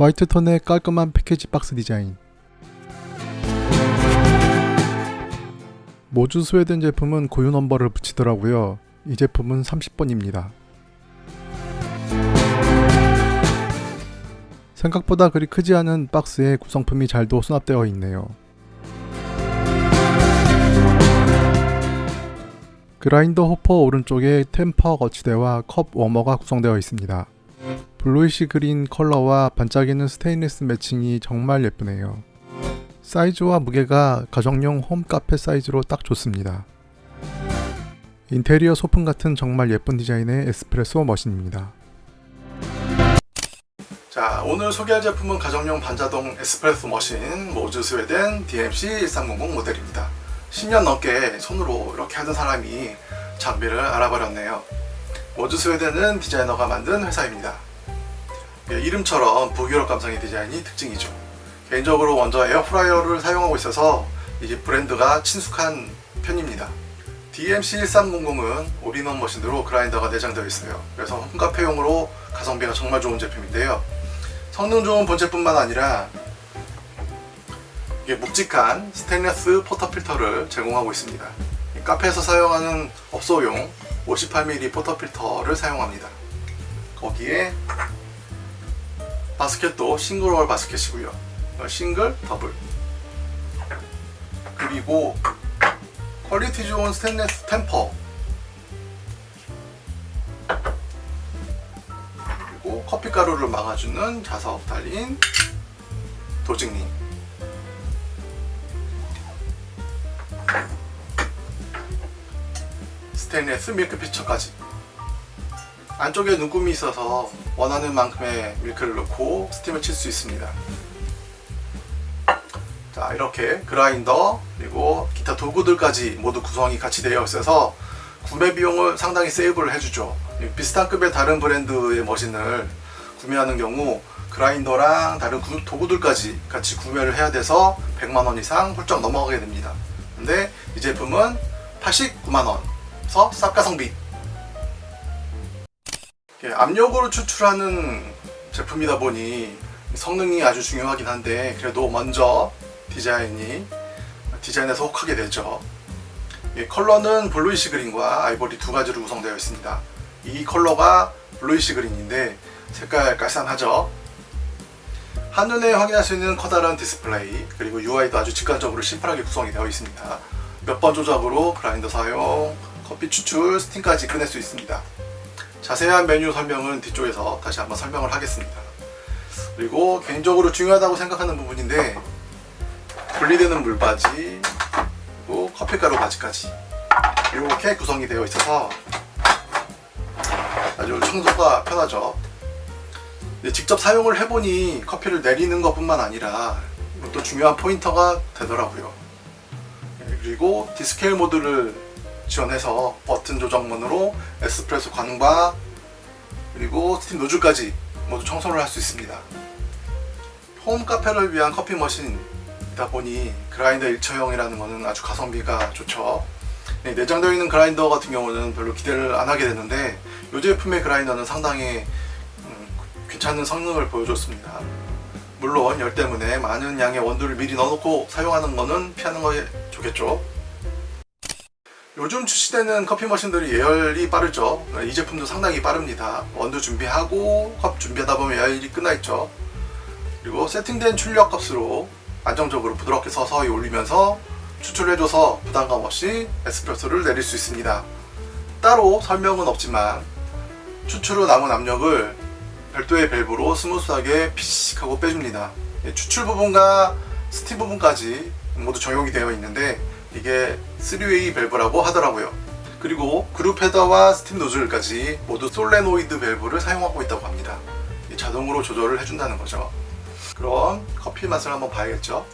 화이트 톤의 깔끔한 패키지 박스 디자인 모주 스웨덴 제품은 고유 넘버를 붙이더라고요. 이 제품은 30번입니다. 생각보다 그리 크지 않은 박스에 구성품이 잘도 수납되어 있네요. 그라인더 호퍼 오른쪽에 템퍼 거치대와 컵 워머가 구성되어 있습니다. 블루이시 그린 컬러와 반짝이는 스테인리스 매칭이 정말 예쁘네요. 사이즈와 무게가 가정용 홈 카페 사이즈로 딱 좋습니다. 인테리어 소품 같은 정말 예쁜 디자인의 에스프레소 머신입니다. 자, 오늘 소개할 제품은 가정용 반자동 에스프레소 머신 모즈 스웨덴 DMC 1300 모델입니다. 10년 넘게 손으로 이렇게 하던 사람이 장비를 알아버렸네요. 모즈 스웨덴은 디자이너가 만든 회사입니다. 예, 이름처럼 북유럽 감성의 디자인이 특징이죠. 개인적으로 먼저 에어프라이어를 사용하고 있어서 이 브랜드가 친숙한 편입니다. DMC 1300은 올인원 머신으로 그라인더가 내장되어 있어요. 그래서 홈카페용으로 가성비가 정말 좋은 제품인데요. 성능 좋은 본체뿐만 아니라 이게 묵직한 스테인리스 포터 필터를 제공하고 있습니다. 이 카페에서 사용하는 업소용 58mm 포터 필터를 사용합니다. 거기에 바스켓도 싱글월 바스켓이고요. 어, 싱글, 더블. 그리고 퀄리티 좋은 스테인리스 템퍼. 그리고 커피 가루를 막아주는 자석 달린 도직님. 스테인리스 밀크 피처까지. 안쪽에 눈금이 있어서 원하는 만큼의 밀크를 넣고 스팀을 칠 수 있습니다. 자 이렇게 그라인더 그리고 기타 도구들까지 모두 구성이 같이 되어 있어서 구매 비용을 상당히 세이브를 해주죠. 비슷한 급의 다른 브랜드의 머신을 구매하는 경우 그라인더랑 다른 구- 도구들까지 같이 구매를 해야 돼서 100만 원 이상 훌쩍 넘어가게 됩니다. 근데 이 제품은 89만 원 서 쌉 가성비 예, 압력으로 추출하는 제품이다 보니 성능이 아주 중요하긴 한데 그래도 먼저 디자인이 디자인에서 혹하게 되죠. 예, 컬러는 블루이시 그린과 아이보리 두 가지로 구성되어 있습니다. 이 컬러가 블루이시 그린인데 색깔 깔쌈하죠. 한눈에 확인할 수 있는 커다란 디스플레이 그리고 UI도 아주 직관적으로 심플하게 구성이 되어 있습니다. 몇 번 조작으로 그라인더 사용, 커피 추출, 스팀까지 끝낼 수 있습니다. 자세한 메뉴 설명은 뒤쪽에서 다시 한번 설명을 하겠습니다. 그리고 개인적으로 중요하다고 생각하는 부분인데 분리되는 물바지 그리고 커피가루 바지까지 이렇게 구성이 되어 있어서 아주 청소가 편하죠. 직접 사용을 해보니 커피를 내리는 것뿐만 아니라 또 중요한 포인터가 되더라고요. 예, 그리고 디스케일 모드를 지원해서 버튼 조정문으로 에스프레소 관과 그리고 스팀 노즐까지 모두 청소를 할 수 있습니다. 홈 카페를 위한 커피 머신이다 보니 그라인더 일처형이라는 것은 아주 가성비가 좋죠. 네, 내장되어 있는 그라인더 같은 경우는 별로 기대를 안 하게 되는데 이 제품의 그라인더는 상당히 음, 괜찮은 성능을 보여줬습니다. 물론 열 때문에 많은 양의 원두를 미리 넣어놓고 사용하는 것은 피하는 것이 좋겠죠. 요즘 출시되는 커피 머신들이 예열이 빠르죠. 이 제품도 상당히 빠릅니다. 원두 준비하고 컵 준비하다 보면 예열이 끝나 있죠. 그리고 세팅된 출력 값으로 안정적으로 부드럽게 서서히 올리면서 추출해줘서 부담감 없이 에스프레소를 내릴 수 있습니다. 따로 설명은 없지만 추출 후 남은 압력을 별도의 밸브로 스무스하게 피식하고 빼줍니다. 예, 추출 부분과 스팀 부분까지 모두 적용이 되어 있는데 이게 3웨이 밸브라고 하더라고요. 그리고 그룹 헤더와 스팀 노즐까지 모두 솔레노이드 밸브를 사용하고 있다고 합니다. 이 자동으로 조절을 해준다는 거죠. 그럼 커피 맛을 한번 봐야겠죠.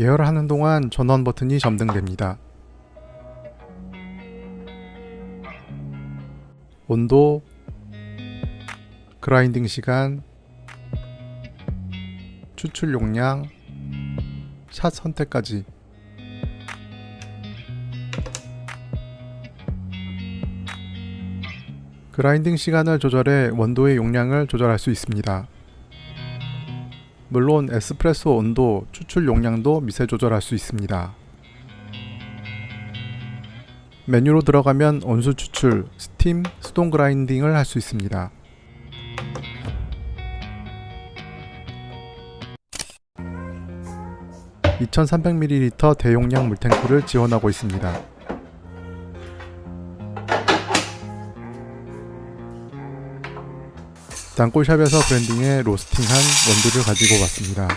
예열하는 동안 전원 버튼이 점등됩니다. 온도, 그라인딩 시간, 추출 용량, 샷 선택까지 그라인딩 시간을 조절해 원도의 용량을 조절할 수 있습니다. 물론 에스프레소 온도, 추출 용량도 미세 조절할 수 있습니다. 메뉴로 들어가면 온수 추출, 스팀, 수동 그라인딩을 할 수 있습니다. (2300ml) 대용량 물탱크를 지원하고 있습니다. 단골샵에서 브랜딩해 로스팅한 원두를 가지고 왔습니다.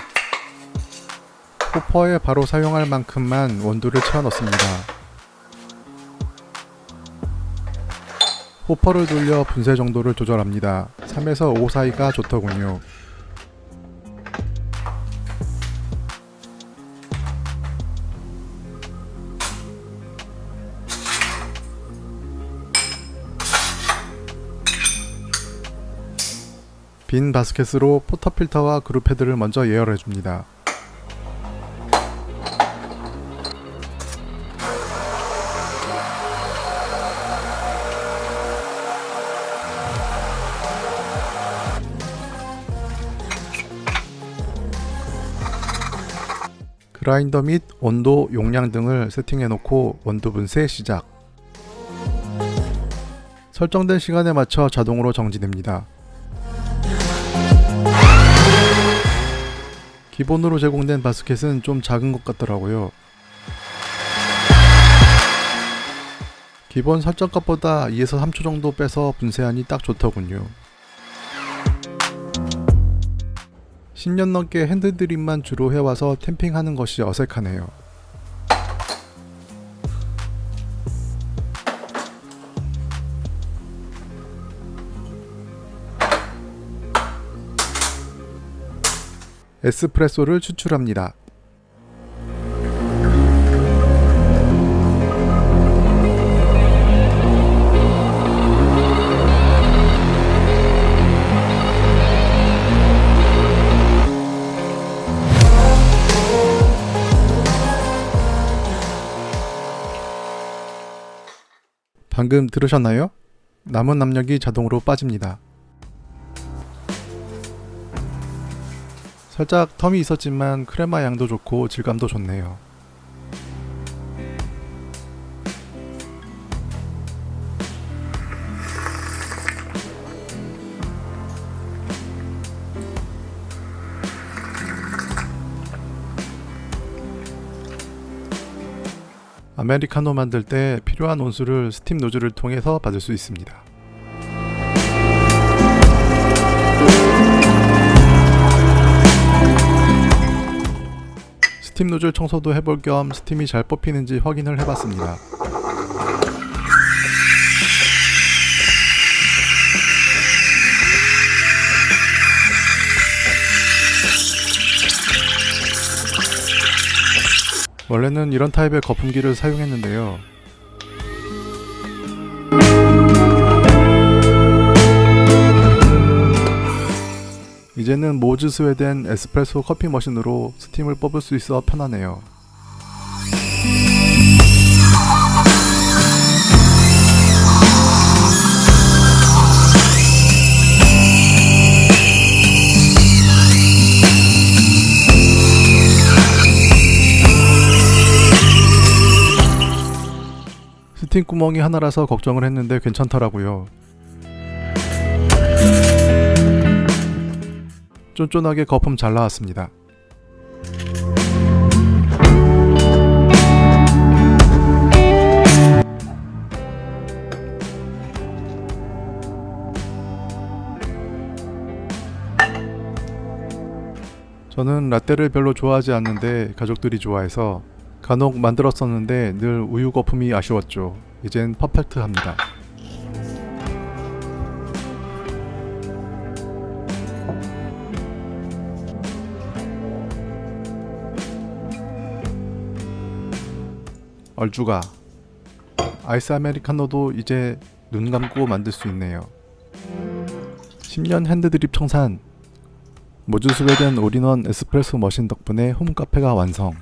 호퍼에 바로 사용할 만큼만 원두를 채워 넣습니다. 호퍼를 돌려 분쇄 정도를 조절합니다. 3에서 5 사이가 좋더군요. 빈 바스켓으로 포터 필터와 그룹 패드를 먼저 예열해 줍니다. 그라인더 및 온도, 용량 등을 세팅해 놓고 원두 분쇄 시작. 설정된 시간에 맞춰 자동으로 정지됩니다. 기본으로 제공된 바스켓은 좀 작은 것 같더라고요. 기본 설정 값보다 2에서 3초 정도 빼서 분쇄하니 딱 좋더군요. 10년 넘게 핸드드립만 주로 해와서 템핑하는 것이 어색하네요. 에스프레소를 추출합니다. 방금 들으셨나요? 남은 압력이 자동으로 빠집니다. 살짝 텀이 있었지만 크레마 양도 좋고 질감도 좋네요. 아메리카노 만들 때 필요한 온수를 스팀 노즐을 통해서 받을 수 있습니다. 스팀 노즐 청소도 해볼 겸 스팀이 잘 뽑히는지 확인을 해봤습니다. 원래는 이런 타입의 거품기를 사용했는데요. 이제는 모즈 스웨덴 에스프레소 커피 머신으로 스팀을 뽑을 수 있어 편하네요. 스팀 구멍이 하나라서 걱정을 했는데 괜찮더라고요. 쫀쫀하게 거품 잘 나왔습니다. 저는 라떼를 별로 좋아하지 않는데 가족들이 좋아해서 간혹 만들었었는데 늘 우유 거품이 아쉬웠죠. 이젠 퍼펙트합니다. 얼주가 아이스 아메리카노도 이제 눈 감고 만들 수 있네요. 10년 핸드드립 청산 모주 스웨덴 올인원 에스프레소 머신 덕분에 홈카페가 완성